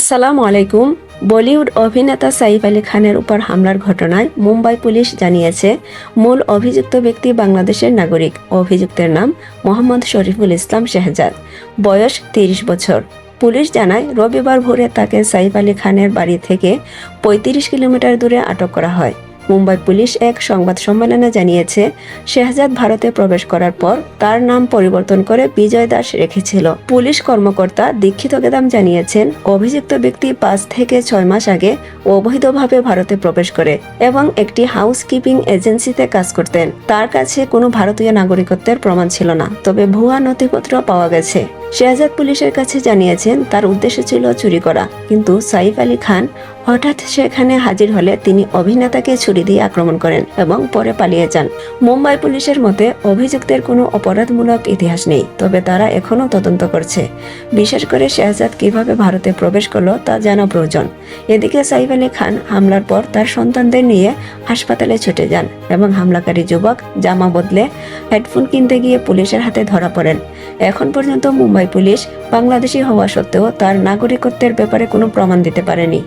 আসসালামু আলাইকুম। বলিউড অভিনেতা সাইফ আলী খানের উপর হামলার ঘটনায় মুম্বাই পুলিশ জানিয়েছে, মূল অভিযুক্ত ব্যক্তি বাংলাদেশের নাগরিক। অভিযুক্তের নাম মোহাম্মদ শরীফুল ইসলাম শেহজাদ। বয়স তিরিশ বছর। পুলিশ জানায়, রবিবার ভোরে তাকে সাইফ আলী খানের বাড়ি থেকে পঁয়ত্রিশ কিলোমিটার দূরে আটক করা হয়। মুম্বাই পুলিশ এক সংবাদ সম্মেলনে জানিয়েছে, শেহজাদ ভারতে প্রবেশ করার পর তার নাম পরিবর্তন করে বিজয় দাস রেখেছিল। পুলিশ কর্মকর্তা দীক্ষিত গেদাম জানিয়েছেন, অভিযুক্ত ব্যক্তি পাঁচ থেকে ছয় মাস আগে অবৈধভাবে ভারতে প্রবেশ করে এবং একটি হাউসকিপিং এজেন্সিতে কাজ করতেন। তার কাছে কোনো ভারতীয় নাগরিকত্বের প্রমাণ ছিল না, তবে ভুয়া নথিপত্র পাওয়া গেছে। শেহজাদ পুলিশের কাছে জানিয়েছেন, তার উদ্দেশ্য ছিল চুরি করা, কিন্তু সাইফ আলী খান হঠাৎ সেখানে হাজির হলে তিনি অভিনেতাকে ছুরি দিয়ে আক্রমণ করেন এবং পরে পালিয়ে যান। মুম্বাই পুলিশের মতে, অভিযুক্তের কোনো অপরাধমূলক ইতিহাস নেই, তবে তারা এখনও তদন্ত করছে। বিশেষ করে শেহজাদ কীভাবে ভারতে প্রবেশ করল তা জানা প্রয়োজন। এদিকে সাইফ আলী খান হামলার পর তার সন্তানদের নিয়ে হাসপাতালে ছুটে যান এবং হামলাকারী যুবক জামা বদলে হেডফোন কিনতে গিয়ে পুলিশের হাতে ধরা পড়েন। এখন পর্যন্ত মুম্বাই পুলিশ বাংলাদেশি হওয়া সত্ত্বেও তার নাগরিকত্বের ব্যাপারে কোনো প্রমাণ দিতে পারেনি।